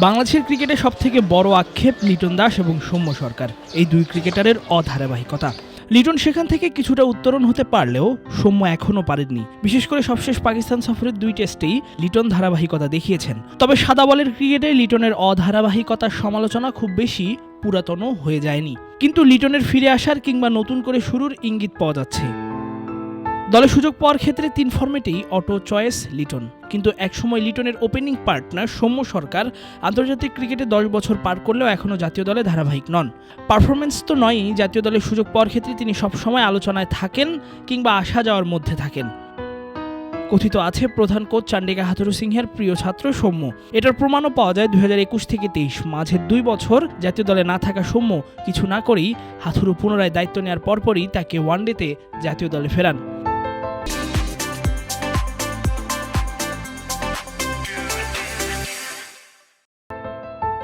বাংলাদেশের ক্রিকেটে সবথেকে বড় আক্ষেপ লিটন দাস এবং সৌম্য সরকার। এই দুই ক্রিকেটারের অধারাবাহিকতা। লিটন সেখান থেকে কিছুটা উত্তরণ হতে পারলেও সৌম্য এখনও পারেননি। বিশেষ করে সবশেষ পাকিস্তান সফরের দুই টেস্টেই লিটন ধারাবাহিকতা দেখিয়েছেন। তবে সাদা বলের ক্রিকেটে লিটনের অধারাবাহিকতার সমালোচনা খুব বেশি পুরাতনও হয়ে যায়নি। কিন্তু লিটনের ফিরে আসার কিংবা নতুন করে শুরুর ইঙ্গিত পাওয়া যাচ্ছে। দলে সুযোগ পাওয়ার ক্ষেত্রে তিন ফর্মেটেই অটো চয়েস, লিটন। কিন্তু একসময় লিটনের ওপেনিং পার্টনার সৌম্য সরকার আন্তর্জাতিক ক্রিকেটে দশ বছর পার করলেও এখনও জাতীয় দলে ধারাবাহিক নন। পারফরমেন্স তো নয়ই, জাতীয় দলে সুযোগ পাওয়ার ক্ষেত্রে তিনি সবসময় আলোচনায় থাকেন কিংবা আসা যাওয়ার মধ্যে থাকেন। কথিত আছে, প্রধান কোচ চান্ডিকা হাথুরু সিংহের প্রিয় ছাত্র সৌম্য। এটার প্রমাণও পাওয়া যায় দু হাজার একুশ থেকে তেইশ। মাঝের দুই বছর জাতীয় দলে না থাকা সৌম্য কিছু না করেই হাথুরু পুনরায় দায়িত্ব নেওয়ার পরপরই তাকে ওয়ানডেতে জাতীয় দলে ফেরান।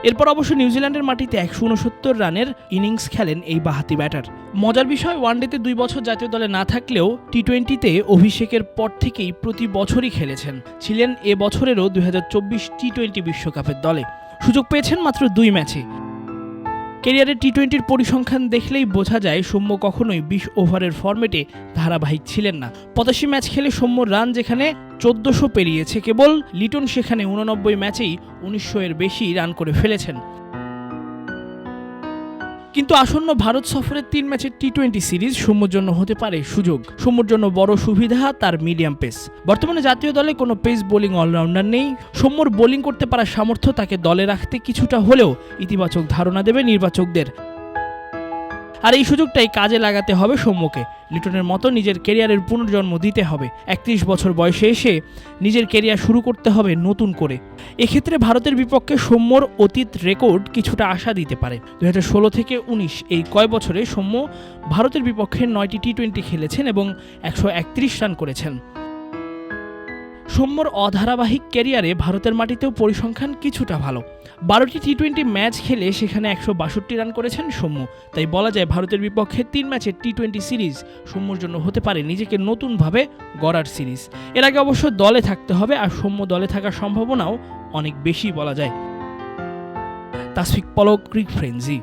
এরপর অবশ্য নিউজিল্যান্ডের মাটিতে একশো উনসত্তর রানের ইনিংস খেলেন এই বাহাতি ব্যাটার। মজার বিষয়, ওয়ানডেতে দুই বছর জাতীয় দলে না থাকলেও টি টোয়েন্টিতে অভিষেকের পর থেকেই প্রতি বছরই খেলেছেন। ছিলেন এ বছরেরও দুই টি টোয়েন্টি বিশ্বকাপের দলে। সুযোগ পেয়েছেন মাত্র দুই ম্যাচে। কেরিয়ারের টি টোয়েন্টির পরিসংখ্যান দেখলেই বোঝা যায় সৌম্য কখনোই বিশ ওভারের ফর্মেটে ধারাবাহিক ছিলেন না। পঁচাশি ম্যাচ খেলে সৌম্য রান যেখানে চোদ্দশো পেরিয়েছে, কেবল লিটন সেখানে উননব্বই ম্যাচেই উনিশশো এর বেশি রান করে ফেলেছেন। কিন্তু আসন্ন ভারত সফরের তিন ম্যাচের টি টোয়েন্টি সিরিজ সৌম্যর জন্য হতে পারে সুযোগ। সৌম্যর জন্য বড় সুবিধা তার মিডিয়াম পেস। বর্তমানে জাতীয় দলে কোনো পেস বোলিং অলরাউন্ডার নেই। সৌম্যর বোলিং করতে পারার সামর্থ্য তাকে দলে রাখতে কিছুটা হলেও ইতিবাচক ধারণা দেবে নির্বাচকদের। আর এই সুযোগটাই কাজে লাগাতে হবে সৌম্যকে। লিটনের মতো নিজের কেরিয়ারের পুনর্জন্ম দিতে হবে। একত্রিশ বছর বয়সে এসে নিজের কেরিয়ার শুরু করতে হবে নতুন করে। এক্ষেত্রে ভারতের বিপক্ষে সৌম্যর অতীত রেকর্ড কিছুটা আশা দিতে পারে। দু ষোলো থেকে উনিশ এই কয় বছরে সৌম্য ভারতের বিপক্ষে নয়টি টি টোয়েন্টি খেলেছেন এবং একশো একত্রিশ রান করেছেন। সৌম্যর অধারাবাহিক ক্যারিয়ারে ভারতের মাটিতেও পরিসংখ্যান কিছুটা ভালো। বারোটি টি টোয়েন্টি ম্যাচ খেলে সেখানে একশো বাষট্টি রান করেছেন সৌম্য। তাই বলা যায় ভারতের বিপক্ষে তিন ম্যাচের টি টোয়েন্টি সিরিজ সৌম্যর জন্য হতে পারে নিজেকে নতুনভাবে গড়ার সিরিজ। এর আগে অবশ্য দলে থাকতে হবে আর সৌম্য দলে থাকার সম্ভাবনাও অনেক বেশি বলা যায়। তাসফিক পলক, ক্রিক ফ্রেন্সি।